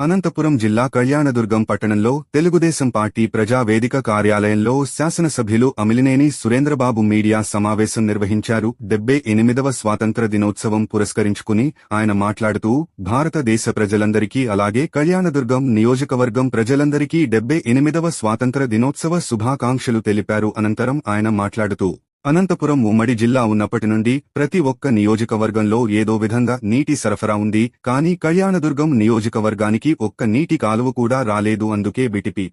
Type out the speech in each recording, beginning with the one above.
అనంతపురం జిల్లా కళ్యాణదుర్గం పట్టణంలో తెలుగుదేశం పార్టీ ప్రజావేదిక కార్యాలయంలో శాసనసభ్యులు అమిలినేని సురేంద్రబాబు మీడియా సమావేశం నిర్వహించారు. డెబ్బై ఎనిమిదవ స్వాతంత్ర దినోత్సవం పురస్కరించుకుని ఆయన మాట్లాడుతూ భారతదేశ ప్రజలందరికీ అలాగే కళ్యాణదుర్గం నియోజకవర్గం ప్రజలందరికీ డెబ్బై ఎనిమిదవ స్వాతంత్ర దినోత్సవ శుభాకాంక్షలు తెలిపారు అనంతరం ఆయన మాట్లాడుతూ అనంతపురం ఉమ్మడి జిల్లా ఉన్నప్పటి నుండి ప్రతి ఒక్క నియోజకవర్గంలో ఏదో విధంగా నీటి సరఫరా ఉంది. కానీ కళ్యాణదుర్గం నియోజకవర్గానికి ఒక్క నీటి కాలువ కూడా రాలేదు. అందుకే బిటిపి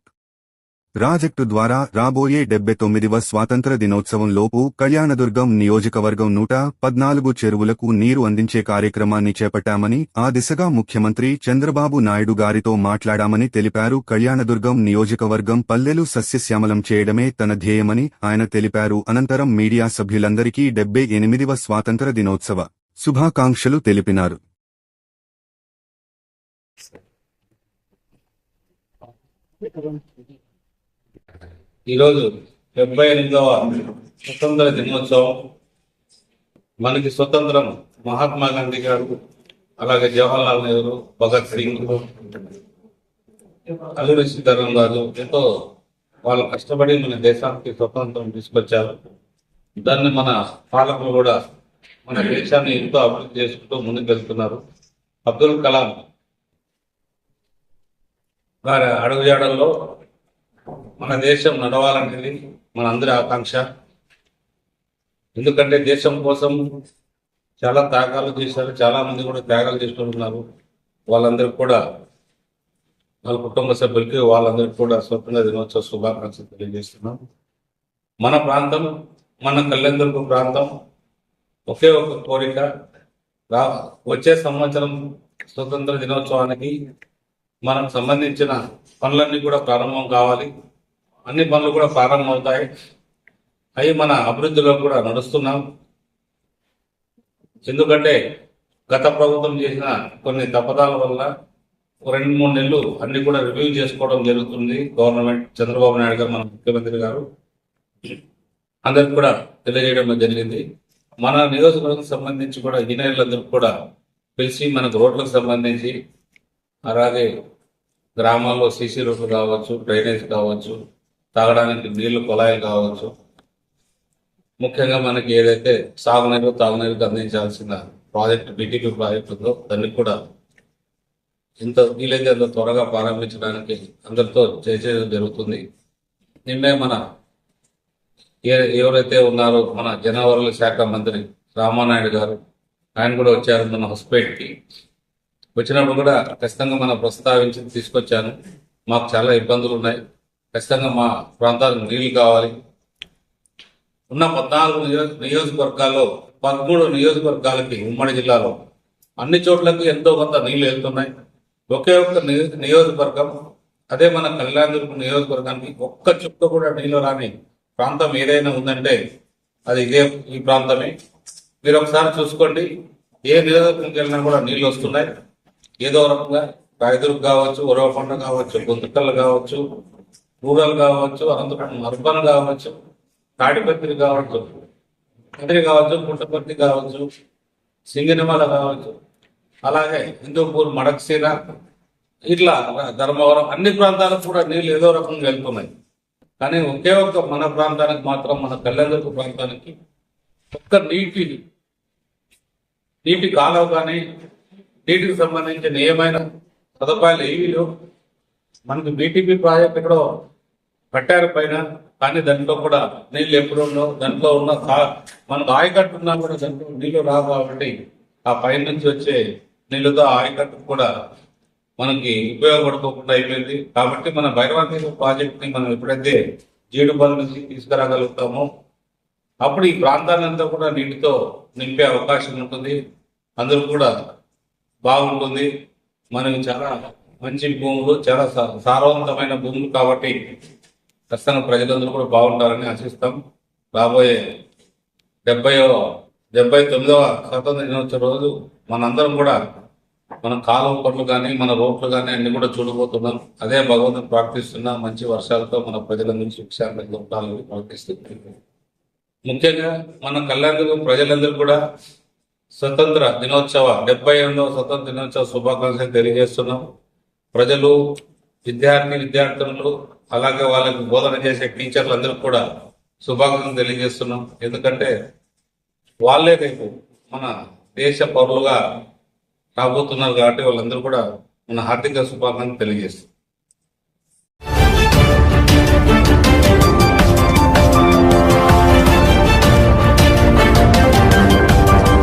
ప్రాజెక్టు ద్వారా రాబోయే డెబ్బై తొమ్మిదివ స్వాతంత్ర దినోత్సవం లోపు కళ్యాణదుర్గం నియోజకవర్గం నూట పద్నాలుగు చెరువులకు నీరు అందించే కార్యక్రమాన్ని చేపట్టామని ఆ దిశగా ముఖ్యమంత్రి చంద్రబాబు నాయుడు గారితో మాట్లాడామని తెలిపారు. కళ్యాణదుర్గం నియోజకవర్గం పల్లెలు సస్యశ్యామలం చేయడమే తన ధ్యేయమని ఆయన తెలిపారు. అనంతరం మీడియా సభ్యులందరికీ డెబ్బై ఎనిమిదివ స్వాతంత్ర దినోత్సవ శుభాకాంక్షలు తెలిపినారు. ఈరోజు డెబ్బై ఎనిమిదవ స్వతంత్ర దినోత్సవం. మనకి స్వతంత్రం మహాత్మా గాంధీ గారు అలాగే జవహర్లాల్ నెహ్రూ భగత్ సింగ్ అల్లూరి సీతారాం గారు ఎంతో వాళ్ళు కష్టపడి మన దేశానికి స్వతంత్రం తీసుకొచ్చారు. దాన్ని మన పాలకులు కూడా మన దేశాన్ని ఎంతో అభివృద్ధి చేసుకుంటూ ముందుకు వెళ్తున్నారు అబ్దుల్ కలాం గారి అడుగుజాడల్లో మన దేశం నడవాలనేది మన అందరి ఆకాంక్ష. ఎందుకంటే దేశం కోసం చాలా త్యాగాలు చేశారు చాలా మంది కూడా త్యాగాలు చేస్తున్నారు. వాళ్ళందరికీ కూడా వాళ్ళ కుటుంబ సభ్యులకి వాళ్ళందరికీ కూడా స్వతంత్ర దినోత్సవ శుభాకాంక్షలు తెలియజేస్తున్నాం. మన ప్రాంతం మన కళ్యాణదుర్గం ప్రాంతం ఒకే ఒక కోరిక. రా వచ్చే సంవత్సరం స్వతంత్ర దినోత్సవానికి మనకు సంబంధించిన పనులన్నీ కూడా ప్రారంభం కావాలి. అన్ని పనులు కూడా ప్రారంభమవుతాయి. అవి మన అభివృద్ధిలో కూడా నడుస్తున్నాం. ఎందుకంటే గత ప్రభుత్వం చేసిన కొన్ని తప్పదాల వల్ల రెండు మూడు నెలలు అన్ని కూడా రివ్యూ చేసుకోవడం జరుగుతుంది. గవర్నమెంట్ చంద్రబాబు నాయుడు గారు మన ముఖ్యమంత్రి గారు అందరికి కూడా తెలియజేయడం జరిగింది. మన నియోజకవర్గం సంబంధించి కూడా ఇంజనీర్లందరికీ కూడా పిలిచి మనకు రోడ్లకు సంబంధించి అలాగే గ్రామాల్లో సీసీ రోడ్లు కావచ్చు డ్రైనేజ్ కావచ్చు తాగడానికి నీళ్ళు కుళాయిలు కావచ్చు. ముఖ్యంగా మనకి ఏదైతే సాగునీరు తాగునీరుకి అందించాల్సిన ప్రాజెక్ట్ బీటీపీ ప్రాజెక్ట్ ఉందో దానికి కూడా ఎంత వీలైతే అంత త్వరగా ప్రారంభించడానికి అందరితో చేసేది జరుగుతుంది. నిన్నే మన ఏ- ఎవరైతే ఉన్నారో మన జనవరుల శాఖ మంత్రి రామానాయుడు గారు ఆయన కూడా వచ్చారు మన హాస్పిటల్కి వచ్చినప్పుడు కూడా ఖచ్చితంగా మనం ప్రస్తావించి తీసుకొచ్చాను. మాకు చాలా ఇబ్బందులు ఉన్నాయి. ఖచ్చితంగా మా ప్రాంతాలకు నీళ్ళు కావాలి. ఉన్న పద్నాలుగు నియోజకవర్గాల్లో పదమూడు నియోజకవర్గాలకి ఉమ్మడి జిల్లాలో అన్ని చోట్లకు ఎంతో కొంత నీళ్ళు వెళ్తున్నాయి. ఒకే ఒక్క నియోజకవర్గం అదే మన కళ్యాణదుర్గం నియోజకవర్గానికి ఒక్క చుక్క కూడా నీళ్ళు రాని ప్రాంతం ఏదైనా ఉందంటే అది ఇదే ఈ ప్రాంతమే. మీరు ఒకసారి చూసుకోండి ఏ నియోజకవర్గంకి వెళ్ళినా కూడా నీళ్ళు వస్తున్నాయి. ఏదో రకంగా రాయదుర్గ్ కావచ్చు ఉరవకొండ కావచ్చు గుంతకల్ కావచ్చు రూరల్ కావచ్చు అనంతపురం అర్బన్ కావచ్చు తాడిపత్రి కావచ్చు కదిరి కావచ్చు పుట్టపర్తి కావచ్చు సింగనమల కావచ్చు అలాగే హిందూపూర్ మడక్సీర ఇట్లా ధర్మవరం అన్ని ప్రాంతాలకు కూడా నీళ్ళు ఏదో రకంగా వెళ్తున్నాయి. కానీ ఒకే ఒక్క మన ప్రాంతానికి మాత్రం మన కళ్యాణదుర్గ ప్రాంతానికి ఒక్క నీటి నీటి కాలువ కానీ నీటికి సంబంధించిన ఏమైనా సదుపాయాలు ఏవి లేవు. మనకు బీటీపీ ప్రాజెక్ట్ ఎక్కడో కట్టారు పైన కానీ దాంట్లో కూడా నీళ్ళు ఎప్పుడు ఉండవు. దాంట్లో ఉన్న మనకు ఆయకట్టు ఉన్నా కూడా దాంట్లో నీళ్ళు రావు కాబట్టి ఆ పైన నుంచి వచ్చే నీళ్ళతో ఆయకట్టు కూడా మనకి ఉపయోగపడుకోకుండా అయిపోయింది. కాబట్టి మన భైరవానికి ప్రాజెక్ట్ని మనం ఎప్పుడైతే జీడుబాల నుంచి తీసుకురాగలుగుతామో అప్పుడు ఈ ప్రాంతాలంతా కూడా నీటితో నింపే అవకాశం ఉంటుంది. అందరూ కూడా బాగుంటుంది. మనకి చాలా మంచి భూములు చాలా సారవంతమైన భూములు కాబట్టి ఖచ్చితంగా ప్రజలందరూ కూడా బాగుంటారని ఆశిస్తాం. రాబోయే డెబ్బై డెబ్బై తొమ్మిదవ స్వతంత్ర దినోత్సవ రోజు మనందరం కూడా మన కాలువ పనులు కానీ మన రోడ్లు కానీ అన్ని కూడా చూడబోతున్నాం. అదే భగవంతుని ప్రార్థిస్తున్నా మంచి వర్షాలతో మన ప్రజలందరూ సుఖశాంతంగా ఉండాలని ప్రార్థిస్తున్నాం. ముఖ్యంగా మన కళ్యాణ ప్రజలందరూ కూడా స్వతంత్ర దినోత్సవ డెబ్బై ఎనిమిదవ స్వతంత్ర దినోత్సవ శుభాకాంక్షలు తెలియజేస్తున్నాం. ప్రజలు విద్యార్థి విద్యార్థులు అలాగే వాళ్ళకి బోధన చేసే టీచర్లు అందరూ కూడా శుభాకాంక్షలు తెలియజేస్తున్నాం. ఎందుకంటే వాళ్ళే రేపు మన దేశ పౌరులుగా రాబోతున్నారు కాబట్టి వాళ్ళందరూ కూడా మన హార్దిక శుభాకాంక్షలు తెలియజేస్తున్నాం.